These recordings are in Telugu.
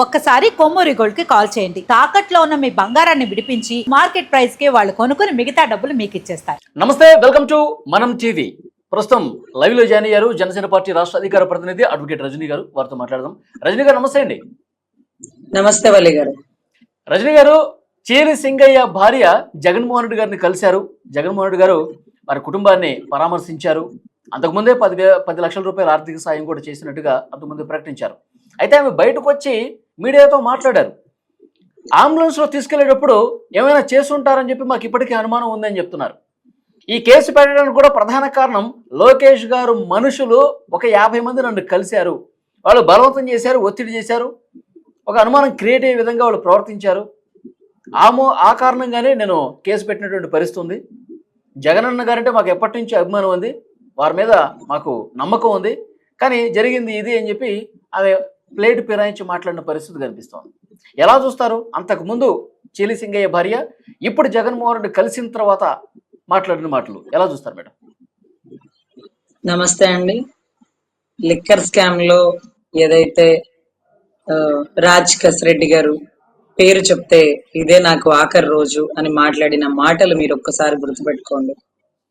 ఒక్కసారి కొమ్మూరి గోల్డ్కి కాల్ చేయండి. తాకట్లో ఉన్న మీ బంగారాన్ని విడిపించి మార్కెట్ ప్రైస్కి వాళ్ళు కొనుక్కుని మిగతా డబ్బులు మీకు ఇచ్చేస్తారు. నమస్తే వెల్కమ్ టు మనం టీవీ ప్రస్తుతం లైవ్లో జాయిన్ అయ్యారు జనసేన పార్టీ రాష్ట్ర అధికార ప్రతినిధి అడ్వకేట్ రజనీ గారు. వారితో మాట్లాడదాం. రజనీ గారు నమస్తే అండి. నమస్తే వల్లి గారు. రజనీ గారు చేరి సింగయ్య భార్య జగన్మోహన్ రెడ్డి గారిని కలిశారు. జగన్మోహన్ రెడ్డి గారు వారి కుటుంబాన్ని పరామర్శించారు. అంతకుముందే పది పది లక్షల రూపాయల ఆర్థిక సాయం కూడా చేసినట్టుగా అంతకుముందు ప్రకటించారు. అయితే ఆమె బయటకు వచ్చి మీడియాతో మాట్లాడారు. అంబులెన్స్లో తీసుకెళ్ళేటప్పుడు ఏమైనా చేసుంటారని చెప్పి మాకు ఇప్పటికీ అనుమానం ఉందని చెప్తున్నారు. ఈ కేసు పెట్టడానికి కూడా ప్రధాన కారణం లోకేష్ గారు మనుషులు ఒక యాభై మంది నన్ను కలిశారు. వాళ్ళు బలవంతం చేశారు ఒత్తిడి చేశారు. ఒక అనుమానం క్రియేట్ అయ్యే విధంగా వాళ్ళు ప్రవర్తించారు. ఆమో ఆ కారణంగానే నేను కేసు పెట్టినటువంటి పరిస్థితి ఉంది. జగనన్న గారంటే మాకు ఎప్పటి నుంచి అభిమానం ఉంది. వారి మీద మాకు నమ్మకం ఉంది. కానీ జరిగింది ఇది అని చెప్పి ఆమె ప్లేట్ పిరాయించి మాట్లాడిన పరిస్థితి కనిపిస్తోంది. ఎలా చూస్తారు? అంతకు ముందు చెలి సింగయ్య భార్య ఇప్పుడు జగన్మోహన్ రెడ్డి కలిసిన తర్వాత మాట్లాడిన మాటలు. ఎలా చూస్తారు మేడం? నమస్తే అండి. లిక్కర్ స్కామ్లో ఏదైతే రాజ్ కసిరెడ్డి గారు పేరు చెప్తే ఇదే నాకు ఆఖరి రోజు అని మాట్లాడిన మాటలు మీరు ఒక్కసారి గుర్తుపెట్టుకోండి.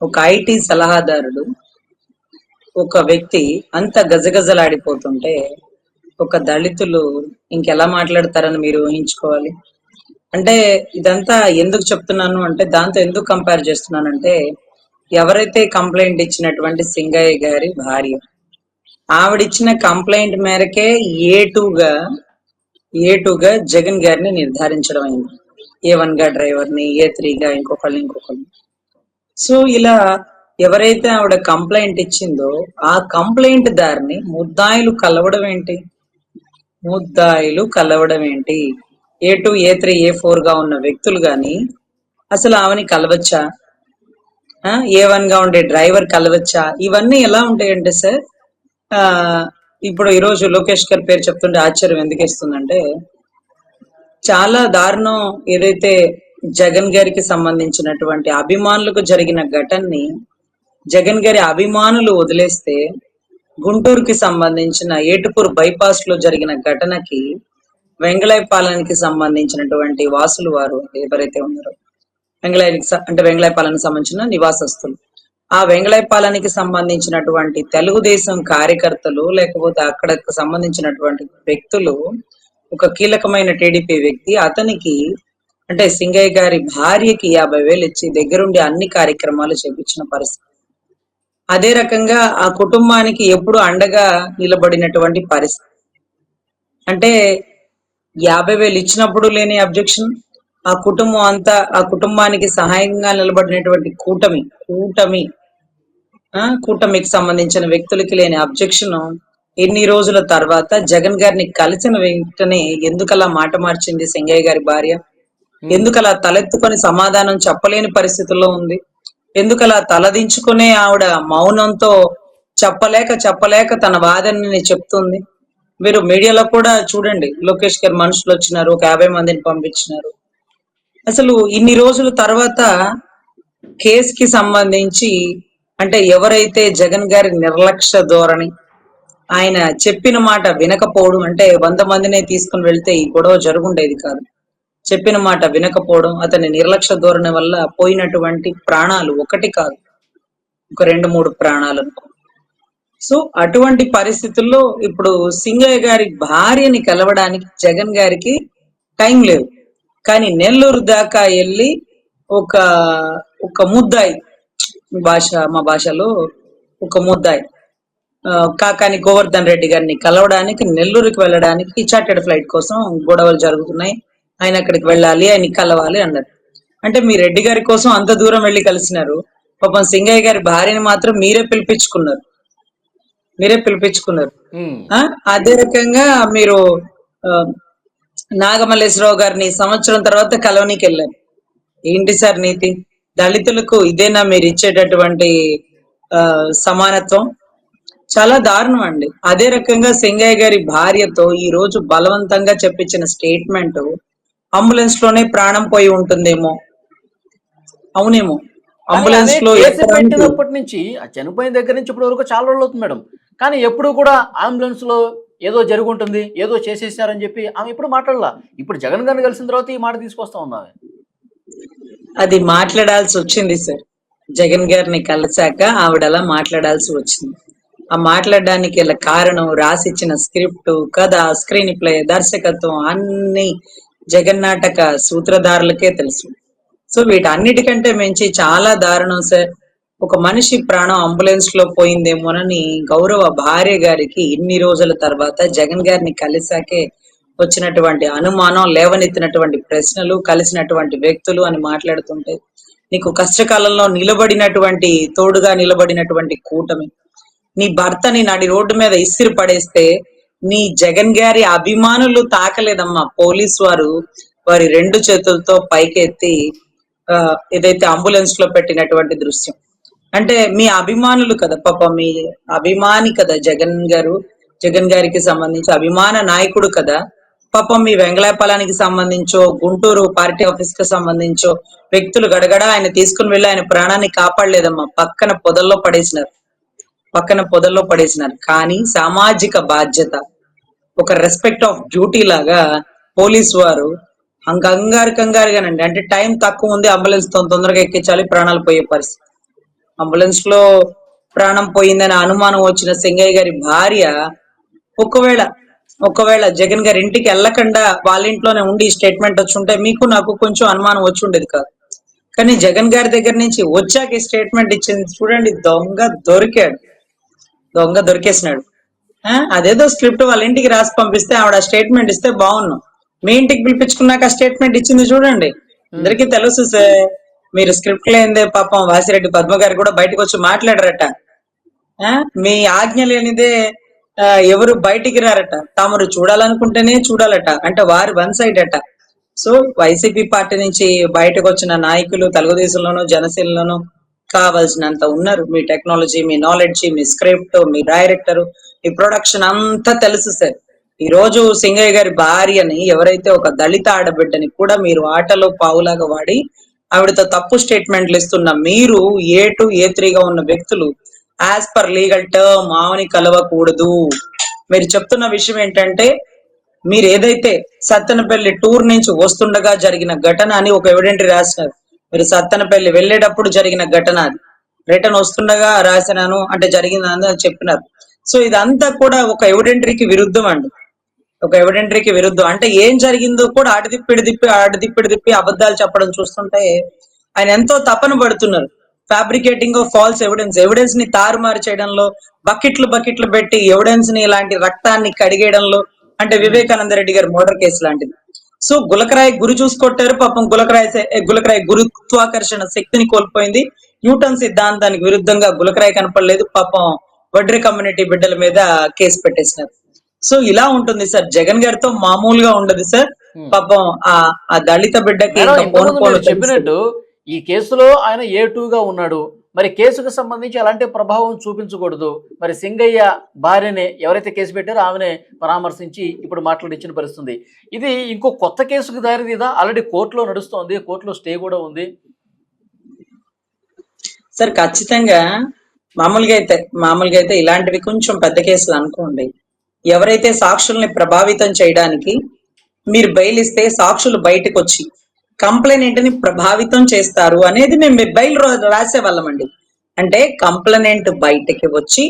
ఒక ఐటీ సలహాదారుడు ఒక వ్యక్తి అంత గజగజలాడిపోతుంటే ఒక దళితులు ఇంకెలా మాట్లాడతారని మీరు ఊహించుకోవాలి? అంటే ఇదంతా ఎందుకు చెప్తున్నాను అంటే దాంతో ఎందుకు కంపేర్ చేస్తున్నానంటే ఎవరైతే కంప్లైంట్ ఇచ్చినటువంటి సింగయ్య గారి భార్య ఆవిడిచ్చిన కంప్లైంట్ మేరకే ఏ టూగా ఏ గా జగన్ గారిని నిర్ధారించడం అయింది. ఏ వన్గా డ్రైవర్ని ఏ త్రీ గా ఇంకొకళ్ళు ఇంకొకళ్ళు సో ఇలా ఎవరైతే ఆవిడ కంప్లైంట్ ఇచ్చిందో ఆ కంప్లైంట్ దారిని ముద్దాయిలు కలవడం ఏంటి? ముద్దాయిలు కలవడం ఏంటి? ఏ టూ ఏ త్రీ ఏ ఫోర్గా ఉన్న వ్యక్తులు గాని అసలు ఆమెని కలవచ్చా? ఆ, ఏ వన్గా ఉండే డ్రైవర్ కలవచ్చా? ఇవన్నీ ఎలా ఉంటాయంటే సార్ ఆ ఇప్పుడు ఈ రోజు లోకేష్ గారి పేరు చెప్తుంటే ఆశ్చర్యం ఎందుకు ఇస్తుందంటే చాలా దారుణం ఏదైతే జగన్ గారికి సంబంధించినటువంటి అభిమానులకు జరిగిన ఘటనని జగన్ గారి అభిమానులు వదిలేస్తే గుంటూరుకి సంబంధించిన ఏటుకూరు బైపాస్లో జరిగిన ఘటనకి వెంగళాయపాలెంకి సంబంధించినటువంటి వాసులు వారు ఎవరైతే ఉన్నారో వెంగళాయనికి స- అంటే వెంగళాయపాలెంకి సంబంధించిన నివాసస్తులు. ఆ వెంగళాయపాలెంకి సంబంధించినటువంటి తెలుగుదేశం కార్యకర్తలు లేకపోతే అక్కడకు సంబంధించినటువంటి వ్యక్తులు ఒక కీలకమైన టీడీపీ వ్యక్తి అతనికి అంటే సింగయ్య గారి భార్యకి యాభై వేలు ఇచ్చి దగ్గరుండి అన్ని కార్యక్రమాలు చేపించిన పరిస్థితి. అదే రకంగా ఆ కుటుంబానికి ఎప్పుడు అండగా నిలబడినటువంటి పరిస్థితి. అంటే యాభై వేలు ఇచ్చినప్పుడు లేని అబ్జెక్షన్ ఆ కుటుంబం అంతా ఆ కుటుంబానికి సహాయంగా నిలబడినటువంటి కూటమి కూటమి ఆ కూటమికి సంబంధించిన వ్యక్తులకి లేని అబ్జెక్షన్ ఎన్ని రోజుల తర్వాత జగన్ గారిని కలిసిన వెంటనే ఎందుకలా మాట మార్చింది సింగయ్య గారి భార్య? ఎందుకలా తలెత్తుకొని సమాధానం చెప్పలేని పరిస్థితుల్లో ఉంది? ఎందుకలా తలదించుకునే ఆవిడ మౌనంతో చెప్పలేక చెప్పలేక తన వాదనని చెప్తుంది. మీరు మీడియాలో కూడా చూడండి. లోకేష్ గారు మనుషులు వచ్చినారు ఒక యాభై మందిని పంపించినారు. అసలు ఇన్ని రోజుల తర్వాత కేసుకి సంబంధించి అంటే ఎవరైతే జగన్ గారి నిర్లక్ష్య ధోరణి ఆయన చెప్పిన మాట వినకపోవడం అంటే వంద మందినే తీసుకుని వెళ్తే ఈ గొడవ జరుగుండేది కాదు. చెప్పిన మాట వినకపోవడం అతని నిర్లక్ష్య ధోరణి వల్ల పోయినటువంటి ప్రాణాలు ఒకటి కాదు. ఒక రెండు మూడు ప్రాణాలు అనుకో. సో అటువంటి పరిస్థితుల్లో ఇప్పుడు సింగయ్య గారి భార్యని కలవడానికి జగన్ గారికి టైం లేదు. కానీ నెల్లూరు దాకా వెళ్ళి ఒక ఒక ముద్దాయి భాష మా భాషలో ఒక ముద్దాయి కాకాని గోవర్ధన్ రెడ్డి గారిని కలవడానికి నెల్లూరుకి వెళ్ళడానికి చార్టెడ్ ఫ్లైట్ కోసం గొడవలు జరుగుతున్నాయి. ఆయన అక్కడికి వెళ్ళాలి ఆయన కలవాలి అన్నారు అంటే మీ రెడ్డి గారి కోసం అంత దూరం వెళ్ళి కలిసినారు. పాపం సింగయ్య గారి భార్యని మాత్రం మీరే పిలిపించుకున్నారు. మీరే పిలిపించుకున్నారు. అదే రకంగా మీరు నాగమల్లేశ్వరరావు గారిని సంవత్సరం తర్వాత కలవనీకి వెళ్ళారు. ఏంటి సార్ నీతి? దళితులకు ఇదేనా మీరు ఇచ్చేటటువంటి సమానత్వం? చాలా దారుణం అండి. అదే రకంగా సింగయ్య గారి భార్యతో ఈ రోజు బలవంతంగా చెప్పించిన స్టేట్మెంట్ అంబులెన్స్లోనే ప్రాణం పోయి ఉంటుందేమో? అవునేమో. అంబులెన్స్లో పెట్టినప్పటి నుంచి ఆ చనిపోయిన దగ్గర నుంచి ఇప్పటి వరకు చాలా రోజులు అవుతుంది మేడం. కానీ ఎప్పుడు కూడా అంబులెన్స్లో ఏదో జరుగుంటుంది ఏదో చేసేసారని చెప్పి ఆమె ఇప్పుడు మాట్లాడలా. ఇప్పుడు జగన్ గారిని కలిసిన తర్వాత ఈ మాట తీసుకొస్తా ఉంది ఆమె? అది మాట్లాడాల్సి వచ్చింది సార్. జగన్ గారిని కలిసాక ఆవిడ అలా మాట్లాడాల్సి వచ్చింది. ఆ మాట్లాడడానికి కారణం రాసిచ్చిన స్క్రిప్ట్ కథ స్క్రీన్ ప్లే దర్శకత్వం అన్ని జగన్ నాటక సూత్రధారులకే తెలుసు. సో వీటన్నిటికంటే మించి చాలా దారుణం సార్. ఒక మనిషి ప్రాణం అంబులెన్స్లో పోయిందేమోనని గౌరవ భార్య గారికి ఇన్ని రోజుల తర్వాత జగన్ గారిని కలిసాకే వచ్చినటువంటి అనుమానం లేవనెత్తినటువంటి ప్రశ్నలు కలిసినటువంటి వ్యక్తులు అని మాట్లాడుతుంటే నీకు కష్టకాలంలో నిలబడినటువంటి తోడుగా నిలబడినటువంటి కూటమి నీ భర్తని నాడి రోడ్డు మీద ఇసిరి పడేస్తే నీ జగన్ గారి అభిమానులు తాకలేదమ్మా. పోలీస్ వారు వారి రెండు చేతులతో పైకెత్తి ఆ, ఏదైతే అంబులెన్స్లో పెట్టినటువంటి దృశ్యం. అంటే మీ అభిమానులు కదా పాప మీ అభిమాని కదా జగన్ గారు. జగన్ గారికి సంబంధించి అభిమాన నాయకుడు కదా. పాపం మీ వెంగళాపాలానికి సంబంధించో గుంటూరు పార్టీ ఆఫీస్కి సంబంధించో వ్యక్తులు గడగడ ఆయన తీసుకుని వెళ్ళి ఆయన ప్రాణాన్ని కాపాడలేదమ్మా. పక్కన పొదల్లో పడేసినారు. పక్కన పొదల్లో పడేసినారు. కానీ సామాజిక బాధ్యత ఒక రెస్పెక్ట్ ఆఫ్ డ్యూటీ లాగా పోలీస్ వారు అంగ అంగారు కంగారుగానండి. అంటే టైం తక్కువ ఉంది అంబులెన్స్తో తొందరగా ఎక్కించాలి ప్రాణాలు పోయే పరిస్థితి. అంబులెన్స్లో ప్రాణం పోయిందని అనుమానం వచ్చిన సింగయ్య గారి భార్య ఒకవేళ ఒకవేళ జగన్ గారి ఇంటికి వెళ్ళకుండా వాళ్ళ ఇంట్లోనే ఉండి స్టేట్మెంట్ వచ్చి ఉంటే మీకు నాకు కొంచెం అనుమానం వచ్చి ఉండేది కాదు. కానీ జగన్ గారి దగ్గర నుంచి వచ్చాక స్టేట్మెంట్ ఇచ్చింది చూడండి దొంగ దొరికాడు. దొంగ దొరికేసినాడు. ఆ, అదేదో స్క్రిప్ట్ వాళ్ళ ఇంటికి రాసి పంపిస్తే ఆవిడ స్టేట్మెంట్ ఇస్తే బాగున్నాం మీ ఇంటికి పిలిపించుకున్నాక స్టేట్మెంట్ ఇచ్చింది చూడండి. అందరికీ తెలుసు సార్ మీరు స్క్రిప్ట్ లేనిదే పాపం వాసిరెడ్డి పద్మ గారు కూడా బయటకు వచ్చి మాట్లాడరట. ఆ, మీ ఆజ్ఞ లేనిదే ఎవరు బయటికి రారట. తామరు చూడాలనుకుంటేనే చూడాలట. అంటే వారి వన్ సైడ్ అట. సో వైసీపీ పార్టీ నుంచి బయటకు వచ్చిన నాయకులు తెలుగుదేశంలోను జనసేనలోను కావాల్సినంత ఉన్నారు. మీ టెక్నాలజీ మీ నాలెడ్జ్ మీ స్క్రిప్ట్ మీ డైరెక్టర్ మీ ప్రొడక్షన్ అంతా తెలుసు సార్. ఈ రోజు సింగయ్య గారి భార్యని ఎవరైతే ఒక దళిత ఆడబిడ్డని కూడా మీరు ఆటలో పావులాగా వాడి ఆవిడతో తప్పు స్టేట్మెంట్లు ఇస్తున్న మీరు ఏ టు ఏ త్రీగా ఉన్న వ్యక్తులు యాజ్ పర్ లీగల్ టర్మ్ ఆమెని కలవకూడదు. మీరు చెప్తున్న విషయం ఏంటంటే మీరు ఏదైతే సత్తెనపల్లి టూర్ నుంచి వస్తుండగా జరిగిన ఘటన అని ఒక ఎవిడెంట్ రాసినారు. మీరు సత్తనపల్లి వెళ్ళేటప్పుడు జరిగిన ఘటన అది. రిటర్న్ వస్తుండగా రాసినాను అంటే జరిగిందని అని చెప్పినారు. సో ఇదంతా కూడా ఒక ఎవిడెంటరీకి విరుద్ధం అండి. ఒక ఎవిడెంటరీకి విరుద్ధం. అంటే ఏం జరిగిందో కూడా ఆటి తిప్పిడి తిప్పి ఆటి తిప్పిడి అబద్ధాలు చెప్పడం చూస్తుంటే ఆయన ఎంతో తపన పడుతున్నారు. ఫ్యాబ్రికేటింగ్ ఆఫ్ ఫాల్స్ ఎవిడెన్స్ ఎవిడెన్స్ని తారుమారు చేయడంలో బకెట్లు బకెట్లు పెట్టి ఎవిడెన్స్ని ఇలాంటి రక్తాన్ని కడిగేయడంలో అంటే వివేకానంద రెడ్డి గారి మోడర్ కేసు లాంటిది. సో గులకరాయి గురి చూసుకొట్టారు. పాపం గులకరాయి గులకరాయి గురుత్వాకర్షణ శక్తిని కోల్పోయింది. న్యూటన్ సిద్ధాంతానికి విరుద్ధంగా గులకరాయి కనపడలేదు. పాపం వడ్రి కమ్యూనిటీ బిడ్డల మీద కేసు పెట్టేసినారు. సో ఇలా ఉంటుంది సార్. జగన్ గారితో మామూలుగా ఉండదు సార్. పాపం ఆ ఆ దళిత బిడ్డకి చెప్పినట్టు ఈ కేసులో ఆయన ఏ గా ఉన్నాడు? మరి కేసుకు సంబంధించి ఎలాంటి ప్రభావం చూపించకూడదు. మరి సింగయ్య భార్యని ఎవరైతే కేసు పెట్టారో ఆమెనే పరామర్శించి ఇప్పుడు మాట్లాడించిన పరిస్థితుంది. ఇది ఇంకో కొత్త కేసుకు దారితీదా? ఆల్రెడీ కోర్టులో నడుస్తోంది కోర్టులో స్టే కూడా ఉంది. సార్ ఖచ్చితంగా మామూలుగా అయితే మామూలుగా అయితే ఇలాంటివి కొంచెం పెద్ద కేసులు అనుకోండి. ఎవరైతే సాక్షుల్ని ప్రభావితం చేయడానికి మీరు బయలిస్తే సాక్షులు బయటకు వచ్చి కంప్లైనెంట్ని ప్రభావితం చేస్తారు అనేది మేము బయలు రాసేవాళ్ళం అండి అంటే కంప్లైనెంట్ బయటకి వచ్చి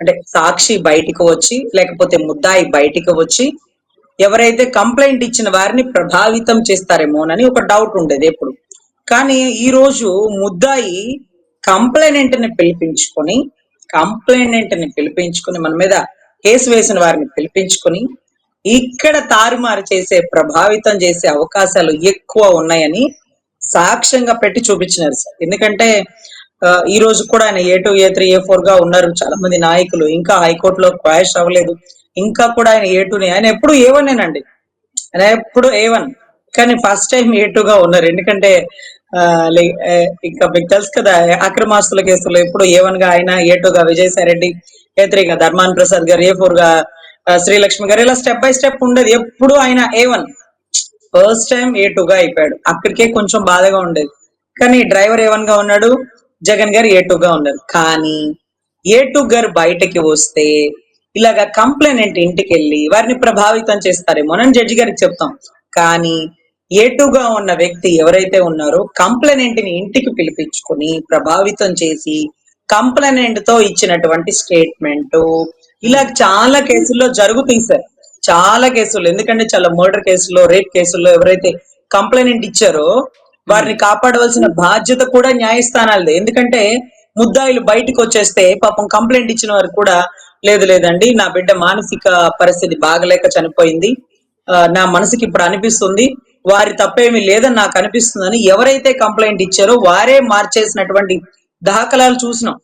అంటే సాక్షి బయటికి వచ్చి లేకపోతే ముద్దాయి బయటికి వచ్చి ఎవరైతే కంప్లైంట్ ఇచ్చిన వారిని ప్రభావితం చేస్తారేమోనని ఒక డౌట్ ఉండేది ఎప్పుడు. కానీ ఈ రోజు ముద్దాయి కంప్లైనెంట్ని పిలిపించుకొని కంప్లైనెంట్ని పిలిపించుకొని మన మీద కేసు వేసిన వారిని పిలిపించుకొని ఇక్కడ తారుమారు చేసే ప్రభావితం చేసే అవకాశాలు ఎక్కువ ఉన్నాయని సాక్ష్యంగా పెట్టి చూపించినారు సార్. ఎందుకంటే ఈ రోజు కూడా ఆయన ఏ టూ ఏ త్రీ ఏ ఫోర్గా ఉన్నారు. చాలా మంది నాయకులు. ఇంకా హైకోర్టులో క్వాష్ అవ్వలేదు. ఇంకా కూడా ఆయన ఏ టూనే. ఆయన ఎప్పుడు ఏ వన్ అండి ఆయన ఎప్పుడు ఏ వన్? కానీ ఫస్ట్ టైం ఏ టూగా ఉన్నారు. ఎందుకంటే ఇంకా మీకు తెలుసు కదా అక్రమాస్తుల కేసులో ఎప్పుడు ఏ వన్గా ఆయన ఏ టూ గా విజయసాయి రెడ్డి ఏ త్రీ గా ధర్మాన్ ప్రసాద్ గారు ఏ ఫోర్గా శ్రీలక్ష్మి గారు. ఇలా స్టెప్ బై స్టెప్ ఉండేది. ఎప్పుడు ఆయన A one first time A two గా అయిపోయాడు. అక్కడికే కొంచెం బాధగా ఉండేది. కానీ డ్రైవర్ ఏ వన్గా ఉన్నాడు. జగన్ గారు ఏ టూ ఉన్నారు. కానీ ఏ టూ గారు బయటకి వస్తే ఇలాగ కంప్లైనెంట్ ఇంటికి వెళ్ళి వారిని ప్రభావితం చేస్తారేమో అని జడ్జి గారికి చెప్తాం. కానీ ఏటుగా ఉన్న వ్యక్తి ఎవరైతే ఉన్నారో కంప్లైనెంట్ని ఇంటికి పిలిపించుకొని ప్రభావితం చేసి కంప్లైనెంట్తో ఇచ్చినటువంటి స్టేట్మెంట్ ఇలా చాలా కేసుల్లో జరుగుతాయి సార్. చాలా కేసులు ఎందుకంటే చాలా మర్డర్ కేసుల్లో రేప్ కేసుల్లో ఎవరైతే కంప్లైనెంట్ ఇచ్చారో వారిని కాపాడవలసిన బాధ్యత కూడా న్యాయస్థానాలదే. ఎందుకంటే ముద్దాయిలు బయటకు వచ్చేస్తే పాపం కంప్లైంట్ ఇచ్చిన వారు కూడా లేదు లేదండి నా బిడ్డ మానసిక పరిస్థితి బాగలేక చనిపోయింది. నా మనసుకి ఇప్పుడు అనిపిస్తుంది. వారి తప్పేమీ లేదని నాకు అనిపిస్తుందని ఎవరైతే కంప్లైంట్ ఇచ్చారో వారే మార్చేసినటువంటి దాఖలాలు చూసినాం.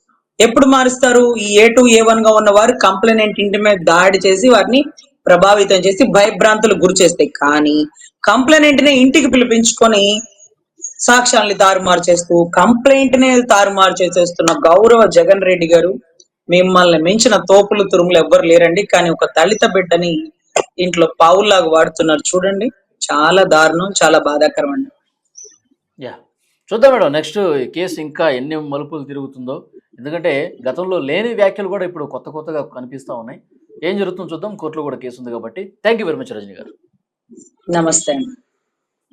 ఎప్పుడు మారుస్తారు? ఈ ఏ టూ ఏ వన్గా ఉన్న వారు కంప్లైనెంట్ ఇంటి మీద దాడి చేసి వారిని ప్రభావితం చేసి భయభ్రాంతులకు గురి చేస్తాయి. కానీ కంప్లైనెంట్ని ఇంటికి పిలిపించుకొని సాక్ష్యాల్ని తారుమారు చేస్తూ కంప్లైంట్ నే తారుమారు చేసేస్తున్న గౌరవ జగన్ రెడ్డి గారు మిమ్మల్ని మించిన తోపులు తురుములు ఎవ్వరు లేరండి. కానీ ఒక దళిత బిడ్డని ఇంట్లో పావుల్లాగా వాడుతున్నారు. చూడండి చాలా దారుణం చాలా బాధాకరం అండి. యా. చూద్దాం మేడం. నెక్స్ట్ కేసు ఇంకా ఎన్ని మలుపులు తిరుగుతుందో. ఎందుకంటే గతంలో లేని వ్యాఖ్యలు కూడా ఇప్పుడు కొత్త కొత్తగా కనిపిస్తూ ఉన్నాయి. ఏం జరుగుతుందో చూద్దాం. కోర్టులో కూడా కేసు ఉంది కాబట్టి. Thank you very much Rajini గారు. నమస్తే